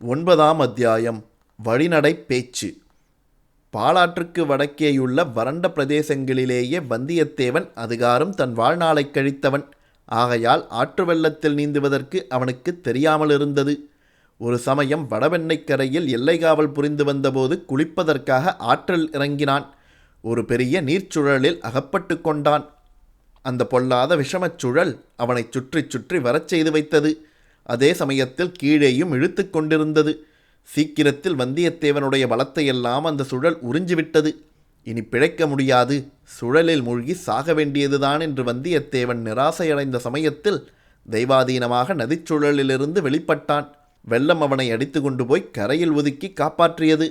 ஒன்பதாம் அத்தியாயம் வழிநடை பேச்சு. பாலாற்றுக்கு வடக்கேயுள்ள வறண்ட பிரதேசங்களிலேயே வந்தியத்தேவன் அதிகாரம் தன் வாழ்நாளைக் கழித்தவன். ஆகையால் ஆற்று வெள்ளத்தில் நீந்துவதற்கு அவனுக்கு தெரியாமல் இருந்தது. ஒரு சமயம் வடவெண்ணைக் கரையில் எல்லைகாவல் புரிந்து வந்தபோது குளிப்பதற்காக ஆற்றில் இறங்கினான். ஒரு பெரிய நீர்ச்சுழலில் அகப்பட்டு கொண்டான். அந்த பொல்லாத விஷமச் சுழல் அவனைச் சுற்றி சுற்றி வரச் செய்து வைத்தது. அதே சமயத்தில் கீழேயும் இழுத்து கொண்டிருந்தது. சீக்கிரத்தில் வந்தியத்தேவனுடைய பலத்தையெல்லாம் அந்த சுழல் உறிஞ்சிவிட்டது. இனி பிழைக்க முடியாது. சுழலில் மூழ்கி சாக வேண்டியதுதான் என்று வந்தியத்தேவன் நிராசையடைந்த சமயத்தில் தெய்வாதீனமாக நதிச்சுழலிலிருந்து வெளிப்பட்டான். வெள்ளம் அவனை அடித்து கொண்டு போய் கரையில் ஒதுக்கி காப்பாற்றியது.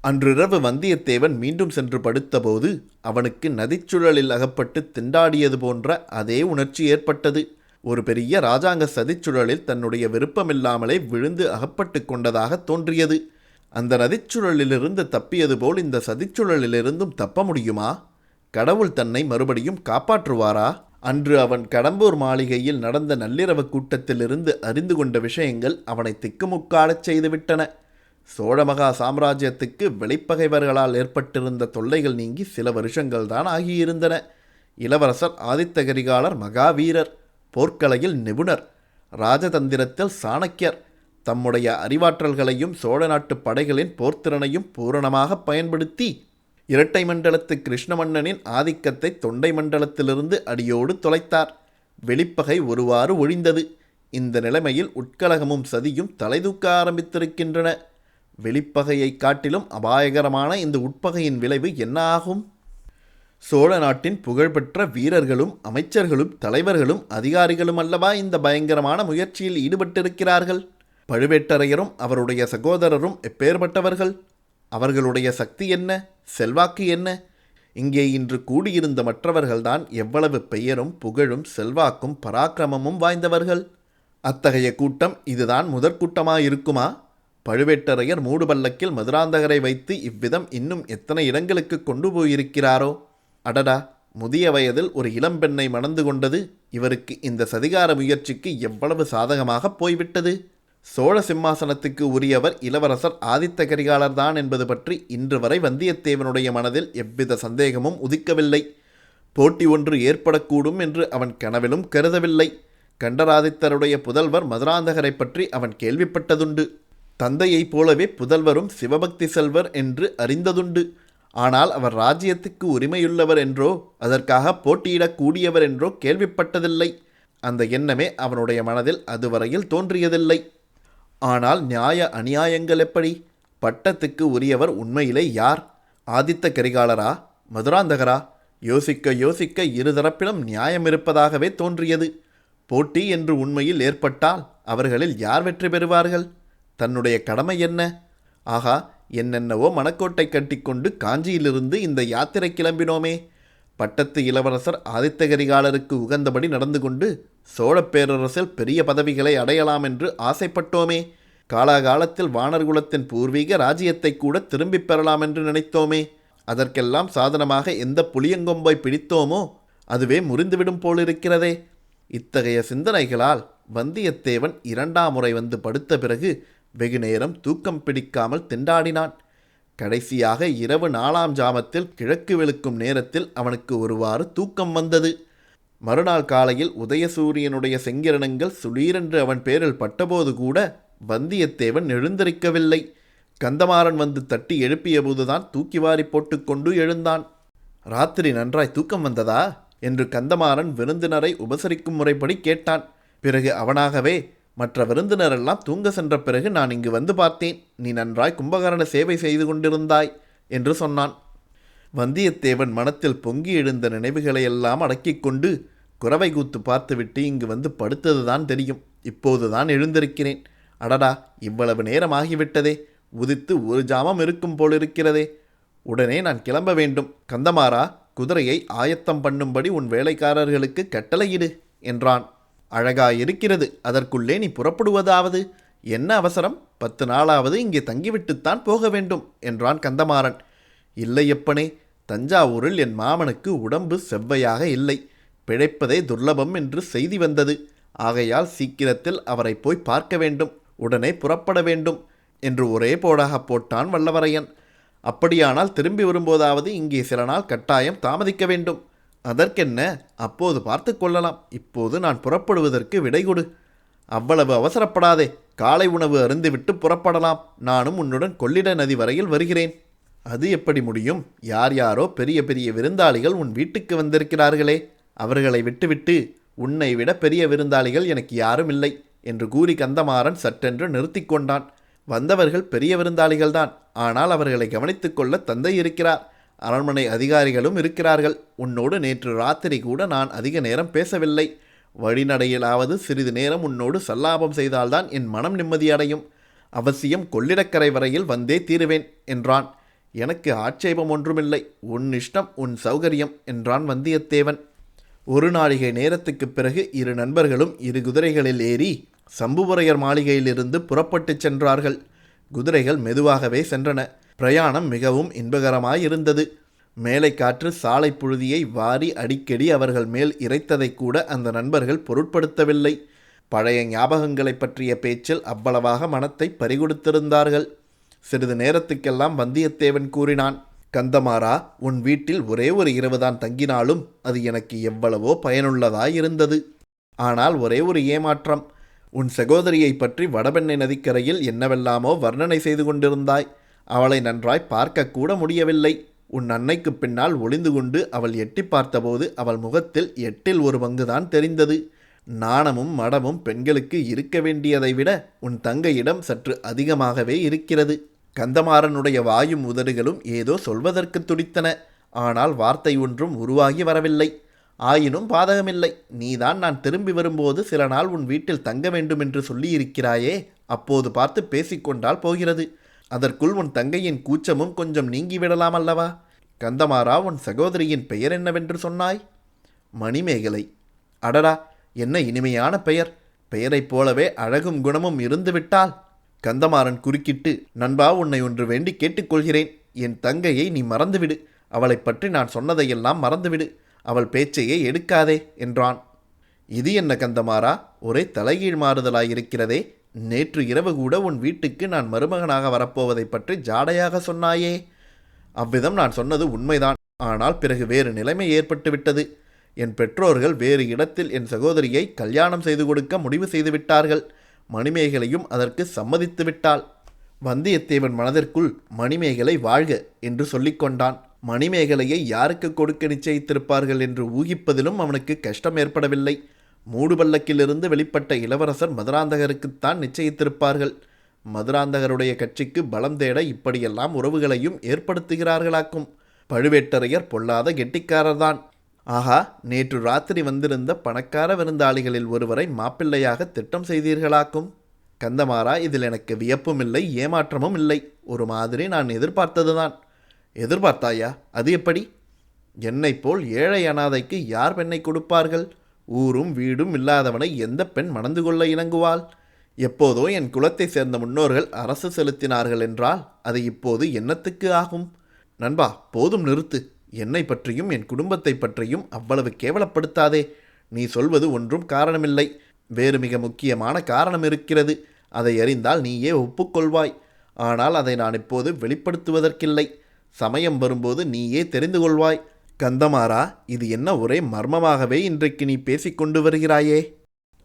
அன்றிரவு வந்தியத்தேவன் மீண்டும் சென்று படுத்தபோது அவனுக்கு நதிச்சுழலில் அகப்பட்டு திண்டாடியது போன்ற அதே உணர்ச்சி ஏற்பட்டது. ஒரு பெரிய ராஜாங்க சதிச்சுழலில் தன்னுடைய விருப்பமில்லாமலே விழுந்து அகப்பட்டு கொண்டதாக தோன்றியது. அந்த நதிச்சுழலிலிருந்து தப்பியது போல் இந்த சதிச்சுழலிலிருந்தும் தப்ப முடியுமா? கடவுள் தன்னை மறுபடியும் காப்பாற்றுவாரா? அன்று அவன் கடம்பூர் மாளிகையில் நடந்த நள்ளிரவு கூட்டத்திலிருந்து அறிந்து கொண்ட விஷயங்கள் அவனை திக்குமுக்காடச் செய்துவிட்டன. சோழமகா சாம்ராஜ்யத்துக்கு வெளிப்பகைவர்களால் ஏற்பட்டிருந்த தொல்லைகள் நீங்கி சில வருஷங்கள்தான் ஆகியிருந்தன. இளவரசர் ஆதித்த கரிகாலர் மகாவீரர். போர்க்கலையில் நிபுணர் ராஜதந்திரத்தில் சாணக்கியர். தம்முடைய அறிவாற்றல்களையும் சோழ நாட்டு படைகளின் போர்த்திறனையும் பூரணமாக பயன்படுத்தி இரட்டை மண்டலத்து கிருஷ்ணமன்னனின் ஆதிக்கத்தை தொண்டை மண்டலத்திலிருந்து அடியோடு தொலைத்தார். வெளிப்பகை ஒருவாறு ஒழிந்தது. இந்த நிலைமையில் உட்கலகமும் சதியும் தலைதூக்க ஆரம்பித்திருக்கின்றன. வெளிப்பகையைக் காட்டிலும் அபாயகரமான இந்த உட்பகையின் விளைவு என்ன ஆகும்? சோழ நாட்டின் புகழ்பெற்ற வீரர்களும் அமைச்சர்களும் தலைவர்களும் அதிகாரிகளும் அல்லவா இந்த பயங்கரமான முயற்சியில் ஈடுபட்டிருக்கிறார்கள்? பழுவேட்டரையரும் அவருடைய சகோதரரும் எப்பேற்பட்டவர்கள் அவர்களுடைய சக்தி என்ன? செல்வாக்கு என்ன? இங்கே இன்று கூடியிருந்த மற்றவர்கள்தான் எவ்வளவு பெயரும் புகழும் செல்வாக்கும் பராக்கிரமமும் வாய்ந்தவர்கள்? அத்தகைய கூட்டம் இதுதான் முதற்கூட்டமாயிருக்குமா பழுவேட்டரையர் மூடுபல்லக்கில் மதுராந்தகரை வைத்து இவ்விதம் இன்னும் எத்தனை இடங்களுக்கு கொண்டு போயிருக்கிறாரோ? அடடா முதிய வயதில் ஒரு இளம்பெண்ணை மணந்து கொண்டது இவருக்கு இந்த சதிகார முயற்சிக்கு எவ்வளவு சாதகமாக போய்விட்டது? சோழ சிம்மாசனத்துக்கு உரியவர் இளவரசர் ஆதித்த கரிகாலர்தான் என்பது பற்றி இன்று வரை வந்தியத்தேவனுடைய மனதில் எவ்வித சந்தேகமும் உதிக்கவில்லை. போட்டி ஒன்று ஏற்படக்கூடும் என்று அவன் கனவிலும் கருதவில்லை. கண்டராதித்தருடைய புதல்வர் மதுராந்தகரை பற்றி அவன் கேள்விப்பட்டதுண்டு. தந்தையைப் போலவே புதல்வரும் சிவபக்தி செல்வர் என்று அறிந்ததுண்டு. ஆனால் அவர் ராஜ்யத்துக்கு உரிமையுள்ளவர் என்றோ அதற்காக போட்டியிடக்கூடியவர் என்றோ கேள்விப்பட்டதில்லை. அந்த எண்ணமே அவனுடைய மனதில் அதுவரையில் தோன்றியதில்லை. ஆனால் நியாய அநியாயங்கள் எப்படி? பட்டத்துக்கு உரியவர் உண்மையிலே யார்? ஆதித்த கரிகாலரா? மதுராந்தகரா? யோசிக்க யோசிக்க இருதரப்பிலும் நியாயம் இருப்பதாகவே தோன்றியது. போட்டி என்று உண்மையில் ஏற்பட்டால் அவர்களில் யார் வெற்றி பெறுவார்கள்? தன்னுடைய கடமை என்ன? ஆகா என்னென்னவோ மணக்கோட்டை கட்டிக்கொண்டு காஞ்சியிலிருந்து இந்த யாத்திரை கிளம்பினோமே. பட்டத்து இளவரசர் ஆதித்த கரிகாலருக்கு உகந்தபடி நடந்து கொண்டு சோழப் பேரரசில் பெரிய பதவிகளை அடையலாம் என்று ஆசைப்பட்டோமே. காலாகாலத்தில் வானர்குலத்தின் பூர்வீக ராஜ்யத்தை கூட திரும்பிப் பெறலாம் என்று நினைத்தோமே. அதற்கெல்லாம் சாதனமாக எந்த புளியங்கொம்பை பிடித்தோமோ அதுவே முறிந்துவிடும் போலிருக்கிறதே. இத்தகைய சிந்தனைகளால் வந்தியத்தேவன் இரண்டாம் முறை வந்து படுத்த பிறகு வெகு நேரம் தூக்கம் பிடிக்காமல் திண்டாடினான். கடைசியாக இரவு நாலாம் ஜாமத்தில் கிழக்கு வெளுக்கும் நேரத்தில் அவனுக்கு ஒருவாறு தூக்கம் வந்தது. மறுநாள் காலையில் உதயசூரியனுடைய செங்கிரணங்கள் சுளீரென்று அவன் பேரில் பட்டபோது கூட வந்தியத்தேவன் எழுந்திருக்கவில்லை. கந்தமாறன் வந்து தட்டி எழுப்பியபோதுதான் தூக்கி வாரி போட்டுக்கொண்டு எழுந்தான். ராத்திரி நன்றாய் தூக்கம் வந்ததா? என்று கந்தமாறன் விருந்தினரை உபசரிக்கும் முறைப்படி கேட்டான். பிறகு அவனாகவே மற்ற விருந்தினரெல்லாம் தூங்க சென்ற பிறகு நான் இங்கு வந்து பார்த்தேன். நீ நன்றாய் கும்பகரண சேவை செய்து கொண்டிருந்தாய் என்று சொன்னான். வந்தியத்தேவன் மனத்தில் பொங்கி எழுந்த நினைவுகளையெல்லாம் அடக்கிக் கொண்டு குறவை கூத்து பார்த்துவிட்டு இங்கு வந்து படுத்ததுதான் தெரியும். இப்போதுதான் எழுந்திருக்கிறேன். அடடா இவ்வளவு நேரம் ஆகிவிட்டதே உதித்து ஒரு ஜாமம் இருக்கும் போலிருக்கிறதே. உடனே நான் கிளம்ப வேண்டும். கந்தமாறா குதிரையை ஆயத்தம் பண்ணும்படி உன் வேலைக்காரர்களுக்கு கட்டளையிடு என்றான். அழகாயிருக்கிறது அதற்குள்ளே நீ புறப்படுவதாவது? என்ன அவசரம்? பத்து நாளாவது இங்கே தங்கிவிட்டுத்தான் போக வேண்டும் என்றான் கந்தமாறன். இல்லையப்பனே தஞ்சாவூரில் என் மாமனுக்கு உடம்பு செவ்வையாக இல்லை பிழைப்பதே துர்லபம் என்று செய்தி வந்தது. ஆகையால் சீக்கிரத்தில் அவரை போய் பார்க்க வேண்டும் உடனே புறப்பட வேண்டும் என்று ஒரே போடாக போட்டான் வல்லவரையன். அப்படியானால் திரும்பி வரும்போதாவது இங்கே சில நாள் கட்டாயம் தாமதிக்க வேண்டும் அதற்கென்ன? அப்போது பார்த்து கொள்ளலாம். இப்போது நான் புறப்படுவதற்கு விடை கொடு. அவ்வளவு அவசரப்படாதே. காலை உணவு அருந்துவிட்டு புறப்படலாம். நானும் உன்னுடன் கொள்ளிட நதி வரையில் வருகிறேன். அது எப்படி முடியும்? யார் யாரோ பெரிய பெரிய விருந்தாளிகள் உன் வீட்டுக்கு வந்திருக்கிறார்களே. அவர்களை விட்டுவிட்டு உன்னை விட பெரிய விருந்தாளிகள் எனக்கு யாரும் இல்லை என்று கூறி கந்தமாறன் சட்டென்று நிறுத்தி கொண்டான். வந்தவர்கள் பெரிய விருந்தாளிகள்தான். ஆனால் அவர்களை கவனித்துக்கொள்ள தந்தை இருக்கிறார். அரண்மனை அதிகாரிகளும் இருக்கிறார்கள். உன்னோடு நேற்று ராத்திரி கூட நான் அதிக நேரம் பேசவில்லை. வழிநடையிலாவது சிறிது நேரம் உன்னோடு சல்லாபம் செய்தால்தான் என் மனம் நிம்மதியடையும். அவசியம் கொள்ளிடக்கரை வரையில் வந்தே தீருவேன் என்றான். எனக்கு ஆட்சேபம் ஒன்றுமில்லை. உன் இஷ்டம் உன் சௌகரியம் என்றான் வந்தியத்தேவன். ஒரு நாழிகை நேரத்துக்குப் பிறகு இரு நண்பர்களும் இரு குதிரைகளில் ஏறி சம்புவரையர் மாளிகையிலிருந்து புறப்பட்டுச் சென்றார்கள். குதிரைகள் மெதுவாகவே சென்றன. பிரயாணம் மிகவும் இன்பகரமாயிருந்தது. மேலை காற்று சாலை புழுதியை வாரி அடிக்கடி அவர்கள் மேல் இறைத்ததை கூட அந்த நண்பர்கள் பொருட்படுத்தவில்லை. பழைய ஞாபகங்களைப் பற்றிய பேச்சில் அவ்வளவாக மனத்தை பறிகொடுத்திருந்தார்கள். சிறிது நேரத்துக்கெல்லாம் வந்தியத்தேவன் கூறினான் கந்தமாரா உன் வீட்டில் ஒரே ஒரு இரவுதான் தங்கினாலும் அது எனக்கு எவ்வளவோ பயனுள்ளதாயிருந்தது. ஆனால் ஒரே ஒரு ஏமாற்றம். உன் சகோதரியை பற்றி வடபெண்ணை நதிக்கரையில் என்னவெல்லாமோ வர்ணனை செய்து கொண்டிருந்தாய். அவளை நன்றாய் பார்க்கக்கூட முடியவில்லை. உன் அன்னைக்கு பின்னால் ஒளிந்து கொண்டு அவள் எட்டி பார்த்தபோது அவள் முகத்தில் எட்டில் ஒரு பங்குதான் தெரிந்தது. நாணமும் மடமும் பெண்களுக்கு இருக்க வேண்டியதை விட உன் தங்கையிடம் சற்று அதிகமாகவே இருக்கிறது. கந்தமாறனுடைய வாயும் உதடுகளும் ஏதோ சொல்வதற்கு துடித்தன. ஆனால் வார்த்தை ஒன்றும் உருவாகி வரவில்லை. ஆயினும் பாதகமில்லை. நீதான் நான் திரும்பி வரும்போது சில நாள் உன் வீட்டில் தங்க வேண்டும் என்று சொல்லியிருக்கிறாயே. அப்போது பார்த்து பேசிக்கொண்டால் போகிறது. அதற்குள் உன் தங்கையின் கூச்சமும் கொஞ்சம் நீங்கிவிடலாம் அல்லவா? கந்தமாரா உன் சகோதரியின் பெயர் என்னவென்று சொன்னாய்? மணிமேகலை. அடடா என்ன இனிமையான பெயர். பெயரைப் போலவே அழகும் குணமும் இருந்துவிட்டால். கந்தமாறன் குறுக்கிட்டு நண்பா உன்னை ஒன்று வேண்டி கேட்டுக்கொள்கிறேன். என் தங்கையை நீ மறந்துவிடு. அவளைப் பற்றி நான் சொன்னதையெல்லாம் மறந்துவிடு. அவள் பேச்சையே எடுக்காதே என்றான். இது என்ன கந்தமாறா? ஒரே தலைகீழ் மாறுதலாயிருக்கிறதே. நேற்று இரவு கூட உன் வீட்டுக்கு நான் மருமகனாக வரப்போவதைப் பற்றி ஜாடையாக சொன்னாயே. அவ்விதம் நான் சொன்னது உண்மைதான். ஆனால் பிறகு வேறு நிலைமை ஏற்பட்டுவிட்டது என் பெற்றோர்கள் வேறு இடத்தில் என் சகோதரியை கல்யாணம் செய்து கொடுக்க முடிவு செய்து விட்டார்கள். மணிமேகலையும் அதற்கு சம்மதித்து விட்டாள். வந்தியத்தேவன் மனதிற்குள் மணிமேகலை வாழ்க என்று சொல்லிக்கொண்டான் மணிமேகலையை யாருக்கு கொடுக்க நிச்சயித்திருப்பார்கள் என்று ஊகிப்பதிலும் அவனுக்கு கஷ்டம் ஏற்படவில்லை. மூடுபல்லக்கிலிருந்து வெளிப்பட்ட இளவரசர் மதுராந்தகருக்குத்தான் நிச்சயித்திருப்பார்கள். மதுராந்தகருடைய கட்சிக்கு பலம் தேட இப்படியெல்லாம் உறவுகளையும் ஏற்படுத்துகிறார்களாக்கும். பழுவேட்டரையர் பொல்லாத கெட்டிக்காரர்தான். ஆஹா நேற்று ராத்திரி வந்திருந்த பணக்கார விருந்தாளிகளில் ஒருவரை மாப்பிள்ளையாக திட்டம் செய்தீர்களாக்கும். கந்தமாரா இதில் எனக்கு வியப்பும் இல்லை ஏமாற்றமும் இல்லை. ஒரு மாதிரி நான் எதிர்பார்த்ததுதான். எதிர்பார்த்தாயா? அது எப்படி? என்னைப் போல் ஏழை அனாதைக்கு யார் பெண்ணை கொடுப்பார்கள்? ஊரும் வீடும் இல்லாதவனை எந்த பெண் மணந்து கொள்ள இணங்குவாள்? எப்போதோ என் குலத்தை சேர்ந்த முன்னோர்கள் அரசு செலுத்தினார்கள் என்றால் அது இப்போது என்னத்துக்கு ஆகும்? நண்பா போதும் நிறுத்து. என்னை பற்றியும் என் குடும்பத்தை பற்றியும் அவ்வளவு கேவலப்படுத்தாதே. நீ சொல்வது ஒன்றும் காரணமில்லை. வேறு மிக முக்கியமான காரணம் இருக்கிறது. அதை அறிந்தால் நீயே ஒப்புக்கொள்வாய். ஆனால் அதை நான் இப்போது வெளிப்படுத்துவதற்கில்லை. சமயம் வரும்போது நீயே தெரிந்து கொள்வாய். கந்தமாறா இது என்ன ஒரே மர்மமாகவே இன்றைக்கு நீ பேசிக்கொண்டு வருகிறாயே?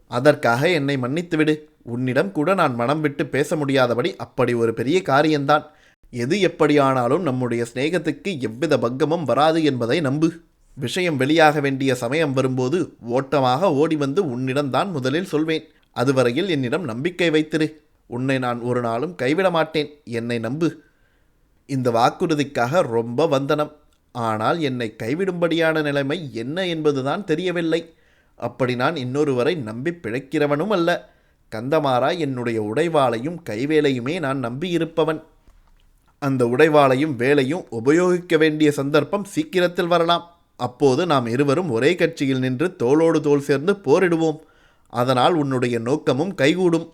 அதற்காக என்னை மன்னித்துவிடு. உன்னிடம் கூட நான் மனம் விட்டு பேச முடியாதபடி அப்படி ஒரு பெரிய காரியம்தான். எது எப்படியானாலும் நம்முடைய சிநேகத்துக்கு எவ்வித பங்கமும் வராது என்பதை நம்பு. விஷயம் வெளியாக வேண்டிய சமயம் வரும்போது ஓட்டமாக ஓடி வந்து உன்னிடம்தான் முதலில் சொல்வேன். அதுவரையில் என்னிடம் நம்பிக்கை வைத்திரு. உன்னை நான் ஒரு நாளும் கைவிட மாட்டேன் என்னை நம்பு. இந்த வாக்குறுதிக்காக ரொம்ப வந்தனம். ஆனால் என்னை கைவிடும்படியான நிலைமை என்ன என்பதுதான் தெரியவில்லை. அப்படி நான் இன்னொருவரை நம்பி பிழைக்கிறவனும் அல்ல. கந்தமாரா என்னுடைய உடைவாளையும் கைவேலையுமே நான் நம்பியிருப்பவன். அந்த உடைவாளையும் வேலையும் உபயோகிக்க வேண்டிய சந்தர்ப்பம் சீக்கிரத்தில் வரலாம். அப்போது நாம் இருவரும் ஒரே கட்சியில் நின்று தோளோடு தோள் சேர்ந்து போரிடுவோம். அதனால் உன்னுடைய நோக்கமும் கைகூடும்.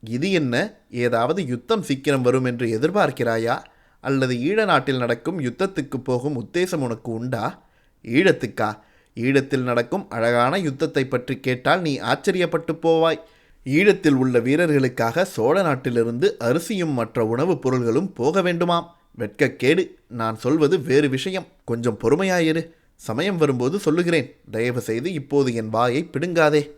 இது என்ன? ஏதாவது யுத்தம் சீக்கிரம் வரும் என்று எதிர்பார்க்கிறாயா? அல்லது ஈழ நாட்டில் நடக்கும் யுத்தத்துக்கு போகும் உத்தேசம் உனக்கு உண்டா? ஈழத்துக்கா? ஈழத்தில் நடக்கும் அழகான யுத்தத்தை பற்றி கேட்டால் நீ ஆச்சரியப்பட்டு போவாய். ஈழத்தில் உள்ள வீரர்களுக்காக சோழ நாட்டிலிருந்து அரிசியும் மற்ற உணவுப் பொருள்களும் போக வேண்டுமாம். வெட்கக்கேடு. நான் சொல்வது வேறு விஷயம். கொஞ்சம் பொறுமையாயிரு. சமயம் வரும்போது சொல்லுகிறேன். தயவு செய்து இப்போது என் வாயை பிடுங்காதே.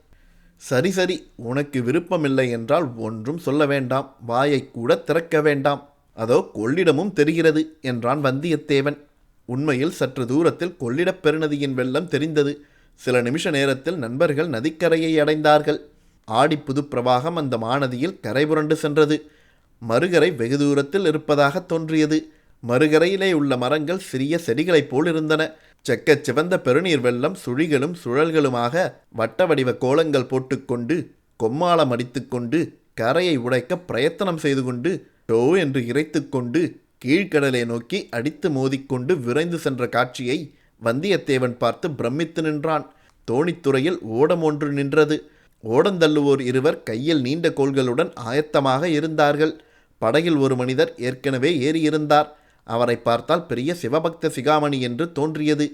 சரி சரி. உனக்கு விருப்பமில்லை என்றால் ஒன்றும் சொல்ல வேண்டாம். வாயை கூட திறக்க வேண்டாம். அதோ கொள்ளிடமும் தெரிகிறது என்றான் வந்தியத்தேவன். உண்மையில் சற்று தூரத்தில் கொள்ளிடப் பெருநதியின் வெள்ளம் தெரிந்தது. சில நிமிஷ நேரத்தில் நண்பர்கள் நதிக்கரையை அடைந்தார்கள். ஆடிப்புது பிரவாகம் அந்த மாநதியில் கரை புரண்டு சென்றது. மறுகரை வெகு தூரத்தில் இருப்பதாக தோன்றியது. மறுகரையிலே உள்ள மரங்கள் சிறிய செடிகளைப் போல் இருந்தன. செக்கச் சிவந்த பெருநீர் வெள்ளம் சுழிகளும் சுழல்களுமாக வட்ட வடிவ கோலங்கள் போட்டுக்கொண்டு கொம்மாளம் அடித்துக்கொண்டு கரையை உடைக்க பிரயத்தனம் செய்து கொண்டு டோ என்று இறைத்துக்கொண்டு கீழ்க்கடலை நோக்கி அடித்து மோதிக்கொண்டு விரைந்து சென்ற காட்சியை வந்தியத்தேவன் பார்த்து பிரமித்து நின்றான். தோணித்துறையில் ஓடம் ஒன்று நின்றது. ஓடந்தள்ளுவோர் இருவர் கையில் நீண்ட கோள்களுடன் ஆயத்தமாக இருந்தார்கள். படகில் ஒரு மனிதர் ஏற்கனவே ஏறியிருந்தார். அவரை பார்த்தால் பெரிய சிவபக்த சிகாமணி என்று தோன்றியது.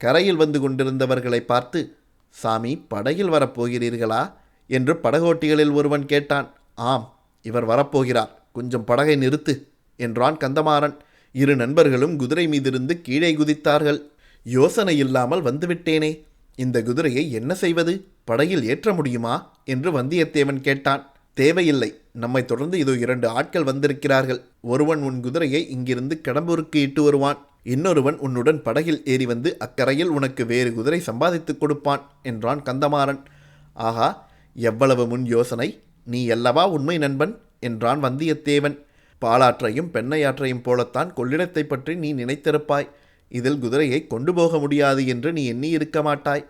கரையில் வந்து கொண்டிருந்தவர்களை பார்த்து சாமி படகில் வரப்போகிறீர்களா என்று படகோட்டிகளில் ஒருவன் கேட்டான். ஆம் இவர் வரப்போகிறார். கொஞ்சம் படகை நிறுத்து என்றான் கந்தமாறன். இரு நண்பர்களும் குதிரை மீதிருந்து கீழே குதித்தார்கள். யோசனை இல்லாமல் வந்துவிட்டேனே. இந்த குதிரையை என்ன செய்வது? படகில் ஏற்ற முடியுமா? என்று வந்தியத்தேவன் கேட்டான். தேவையில்லை. நம்மை தொடர்ந்து இதோ இரண்டு ஆட்கள் வந்திருக்கிறார்கள். ஒருவன் உன் குதிரையை இங்கிருந்து கடம்பூருக்கு இட்டு வருவான். இன்னொருவன் உன்னுடன் படகில் ஏறி வந்து அக்கரையில் உனக்கு வேறு குதிரை சம்பாதித்துக் கொடுப்பான் என்றான் கந்தமாறன். ஆகா எவ்வளவு முன் யோசனை. நீ அல்லவா உண்மை நண்பன்? என்றான் வந்தியத்தேவன். பாலாற்றையும் பெண்ணையாற்றையும் போலத்தான் கொள்ளிடத்தைப் பற்றி நீ நினைத்திருப்பாய். இதில் குதிரையை கொண்டு போக முடியாது என்று நீ எண்ணி இருக்க மாட்டாய்.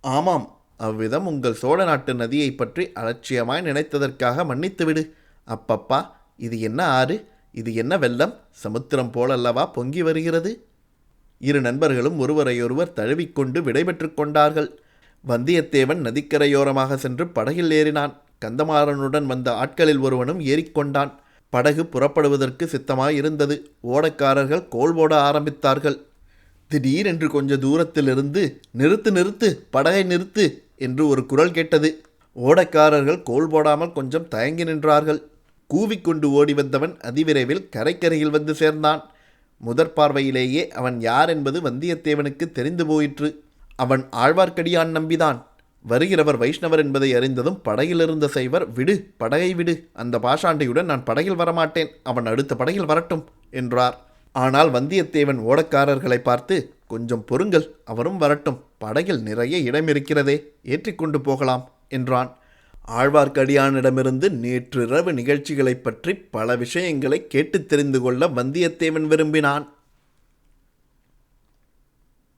ஆமாம் அவ்விதம் உங்கள் சோழ நாட்டு நதியைப் பற்றி அலட்சியமாய் நினைத்ததற்காக மன்னித்துவிடு. அப்பப்பா இது என்ன ஆறு? இது என்ன வெள்ளம்? சமுத்திரம் போலல்லவா பொங்கி வருகிறது? இரு நண்பர்களும் ஒருவரையொருவர் தழுவிக்கொண்டு விடைபெற்று கொண்டார்கள். வந்தியத்தேவன் நதிக்கரையோரமாக சென்று படகில் ஏறினான். கந்தமாறனுடன் வந்த ஆட்களில் ஒருவனும் ஏறிக்கொண்டான். படகு புறப்படுவதற்கு சித்தமாயிருந்தது. ஓடக்காரர்கள் கோல் போட ஆரம்பித்தார்கள். திடீரென்று கொஞ்ச தூரத்திலிருந்து நிறுத்து நிறுத்து படகை நிறுத்து என்று ஒரு குரல் கேட்டது. ஓடக்காரர்கள் கோல் போடாமல் கொஞ்சம் தயங்கி நின்றார்கள். கூவிக்கொண்டு ஓடி வந்தவன் அதிவிரைவில் கரைக்கரையில் வந்து சேர்ந்தான். முதற் பார்வையிலேயே அவன் யார் என்பது வந்தியத்தேவனுக்கு தெரிந்து போயிற்று. அவன் ஆழ்வார்க்கடியான் நம்பிதான். வருகிறவர் வைஷ்ணவர் என்பதை அறிந்ததும் படகிலிருந்த சைவர் விடு படகை விடு அந்த பாஷாண்டியுடன் நான் படகில் வரமாட்டேன் அவன் அடுத்த படகில் வரட்டும் என்றார். ஆனால் வந்தியத்தேவன் ஓடக்காரர்களை பார்த்து கொஞ்சம் பொறுங்கள் அவரும் வரட்டும் படகில் நிறைய இடம் இருக்கிறதே ஏற்றிக்கொண்டு போகலாம் என்றான். ஆழ்வார்க்கடியானிடமிருந்து நேற்றிரவு நிகழ்ச்சிகளைப் பற்றி பல விஷயங்களை கேட்டுத் தெரிந்து கொள்ள வந்தியத்தேவன் விரும்பினான்.